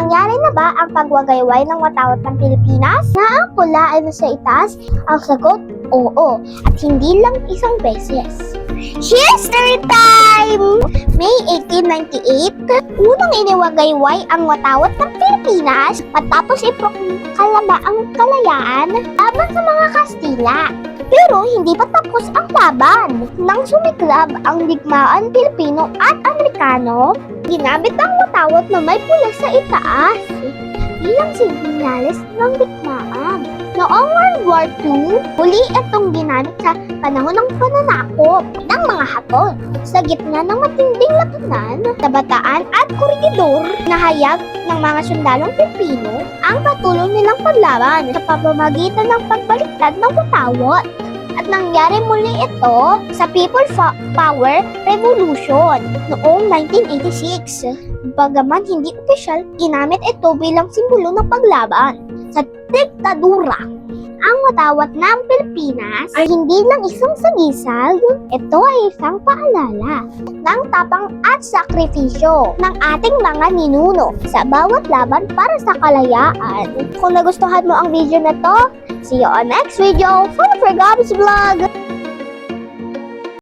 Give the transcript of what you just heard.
Nangyari na ba ang pagwagayway ng watawat ng Pilipinas? Na ang pula ay nasa itaas? Ang sagot, oo. At hindi lang isang beses. History time! May 1898, unang iniwagayway ang watawat ng Pilipinas matapos iproklama ang kalayaan laban sa mga Kastila. Pero hindi pa tapos ang laban. Nang sumiklab ang digmaan Pilipino at Amerikano, ginamit ang watawat na may pula sa itaas bilang signales ng digmaan. Noong World War II, huli itong ginamit sa panahon ng pananakop ng mga Hapon. Sa gitna ng matinding labanan, kabataan at korigidor na hayag ng mga sundalong Pilipino ang patuloy nilang paglaban sa pamamagitan ng pagbaliktad ng watawat. At nangyari muli ito sa People Power Revolution noong 1986. Bagaman hindi opisyal, ginamit ito bilang simbolo ng paglaban sa diktadura. Ang watawat ng Pilipinas ay hindi lang isang sagisag, ito ay isang paalala ng tapang at sakripisyo ng ating mga ninuno sa bawat laban para sa kalayaan. Kung nagustuhan mo ang video na to, see you on next video. For Gabs Vlog!